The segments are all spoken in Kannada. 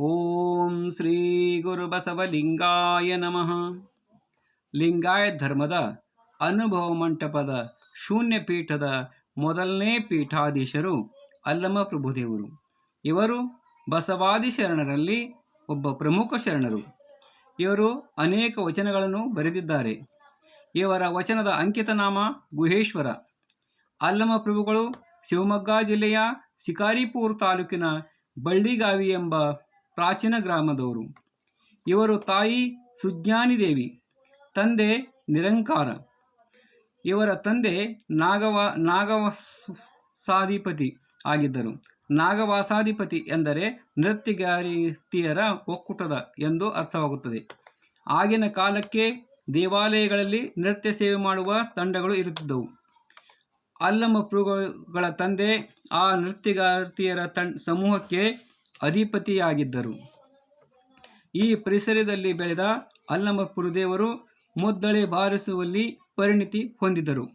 ಓಂ ಶ್ರೀ ಗುರುಬಸವ ಲಿಂಗಾಯ ನಮಃ. ಲಿಂಗಾಯತ್ ಧರ್ಮದ ಅನುಭವ ಮಂಟಪದ ಶೂನ್ಯ ಪೀಠದ ಮೊದಲನೇ ಪೀಠಾಧೀಶರು ಅಲ್ಲಮ ಪ್ರಭುದೇವರು. ಇವರು ಬಸವಾದಿ ಶರಣರಲ್ಲಿ ಒಬ್ಬ ಪ್ರಮುಖ ಶರಣರು. ಇವರು ಅನೇಕ ವಚನಗಳನ್ನು ಬರೆದಿದ್ದಾರೆ. ಇವರ ವಚನದ ಅಂಕಿತನಾಮ ಗುಹೇಶ್ವರ. ಅಲ್ಲಮ ಪ್ರಭುಗಳು ಶಿವಮೊಗ್ಗ ಜಿಲ್ಲೆಯ ಶಿಕಾರಿಪುರ ತಾಲೂಕಿನ ಬಳ್ಳಿಗಾವಿ ಎಂಬ ಪ್ರಾಚೀನ ಗ್ರಾಮದವರು. ಇವರು ತಾಯಿ ಸುಜ್ಞಾನಿ ದೇವಿ ತಂದೆ ನಿರಂಕಾರ. ಇವರ ತಂದೆ ನಾಗವ, ನಾಗವಸಾಧಿಪತಿ ಆಗಿದ್ದರು. ನಾಗವಾಸಾಧಿಪತಿ ಎಂದರೆ ನೃತ್ಯಗಾರಿತಿಯರ ಒಕ್ಕೂಟದ ಎಂದು ಅರ್ಥವಾಗುತ್ತದೆ. ಆಗಿನ ಕಾಲಕ್ಕೆ ದೇವಾಲಯಗಳಲ್ಲಿ ನೃತ್ಯ ಸೇವೆ ಮಾಡುವ ತಂಡಗಳು ಇರುತ್ತಿದ್ದವು. ಅಲ್ಲಮ ಪ್ರಭುಗಳ ತಂದೆ ಆ ನೃತ್ಯಗಾರ್ತಿಯರ ತಂ ಸಮೂಹಕ್ಕೆ ಅಧಿಪತಿಯಾಗಿದ್ದರು. ಈ ಪರಿಸರದಲ್ಲಿ ಬೆಳೆದ ಅಲ್ಲಮ ದೇವರು ಮುದ್ದಳೆ ಬಾರಿಸುವಲ್ಲಿ ಪರಿಣಿತಿ ಹೊಂದಿದರು.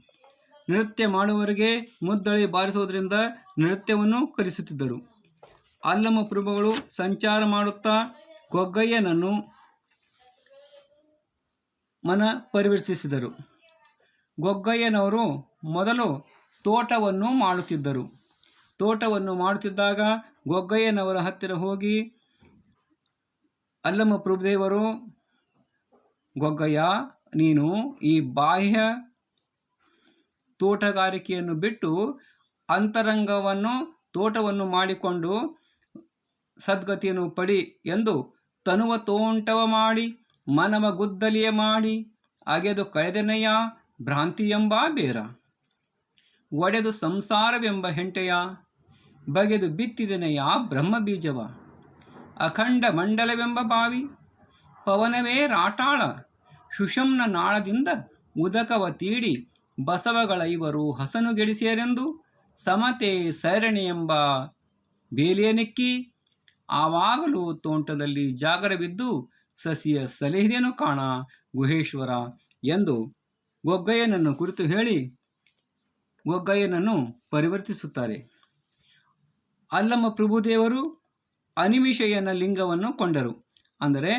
ನೃತ್ಯ ಮಾಡುವವರಿಗೆ ಮುದ್ದಳೆ ಬಾರಿಸುವುದರಿಂದ ನೃತ್ಯವನ್ನು ಕಲಿಸುತ್ತಿದ್ದರು. ಅಲ್ಲಮ ಪ್ರಭುಗಳು ಸಂಚಾರ ಮಾಡುತ್ತಾ ಗೊಗ್ಗಯ್ಯನನ್ನು ಮನ ಪರಿವರ್ತಿಸಿದರು. ಗೊಗ್ಗಯ್ಯನವರು ಮೊದಲು ತೋಟವನ್ನು ಮಾಡುತ್ತಿದ್ದರು. ತೋಟವನ್ನು ಮಾಡುತ್ತಿದ್ದಾಗ ಗೊಗ್ಗಯ್ಯನವರ ಹತ್ತಿರ ಹೋಗಿ, ಅಲ್ಲಮ್ಮ ಪ್ರಭುದೇವರು, ಗೊಗ್ಗಯ್ಯ, ನೀನು ಈ ಬಾಹ್ಯ ತೋಟಗಾರಿಕೆಯನ್ನು ಬಿಟ್ಟು ಅಂತರಂಗವನ್ನು, ತೋಟವನ್ನು ಮಾಡಿಕೊಂಡು ಸದ್ಗತಿಯನ್ನು ಪಡಿ ಎಂದು ತನುವ ತೋಂಟವ ಮಾಡಿ ಮನವ ಗುದ್ದಲಿಯ ಮಾಡಿ, ಅಗೆದು ಕಳೆದನೆಯ ಭ್ರಾಂತಿ ಎಂಬ ಬೇರ? ಒಡೆದು ಸಂಸಾರವೆಂಬ ಹೆಂಟೆಯ ಬಗೆದು ಯಾ ಬ್ರಹ್ಮ ಬೀಜವ? ಅಖಂಡ ಮಂಡಲವೆಂಬ ಬಾವಿ? ಪವನವೇ ರಾಟಾಳ? ಸುಷಮ್ನ ನಾಳದಿಂದ ಉದಕವ ತೀಡಿ ಬಸವಗಳ ಇವರು ಹಸನುಗೆಡಿಸಿಯರೆಂದು ಸಮತೆ ಸರಣಿ ಎಂಬ ಬೇಲಿಯನಿಕ್ಕಿ ಆವಾಗಲೂ ತೋಂಟದಲ್ಲಿ ಜಾಗರವಿದ್ದು ಸಸಿಯ ಸಲಹೆಯನ್ನು ಕಾಣ ಗುಹೇಶ್ವರ ಎಂದು ಗೊಗ್ಗಯ್ಯನನ್ನು ಕುರಿತು ಹೇಳಿ ಗೊಗ್ಗಯ್ಯನನ್ನು ಪರಿವರ್ತಿಸುತ್ತಾರೆ. ಅಲ್ಲಮ್ಮ ಪ್ರಭುದೇವರು ಅನಿಮಿಷಯನ ಲಿಂಗವನ್ನು ಕೊಂಡರು. ಅಂದರೆ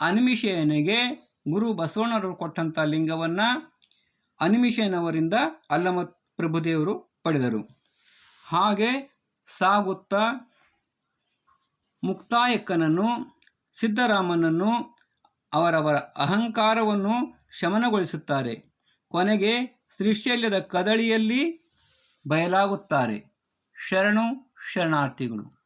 ಅನಿಮಿಷಯನಿಗೆ ಗುರು ಬಸವಣ್ಣರು ಕೊಟ್ಟಂಥ ಲಿಂಗವನ್ನು ಅನಿಮಿಷಯನವರಿಂದ ಅಲ್ಲಮ ಪ್ರಭುದೇವರು ಪಡೆದರು. ಹಾಗೆ ಸಾಗುತ್ತಾ ಮುಕ್ತಾಯಕ್ಕನನ್ನು, ಸಿದ್ದರಾಮನನ್ನು ಅವರವರ ಅಹಂಕಾರವನ್ನು ಶಮನಗೊಳಿಸುತ್ತಾರೆ. ಕೊನೆಗೆ ಶ್ರೀಶೈಲ್ಯದ ಕದಳಿಯಲ್ಲಿ ಬಯಲಾಗುತ್ತಾರೆ. ಶರಣು ശരണാർത്ഥികളും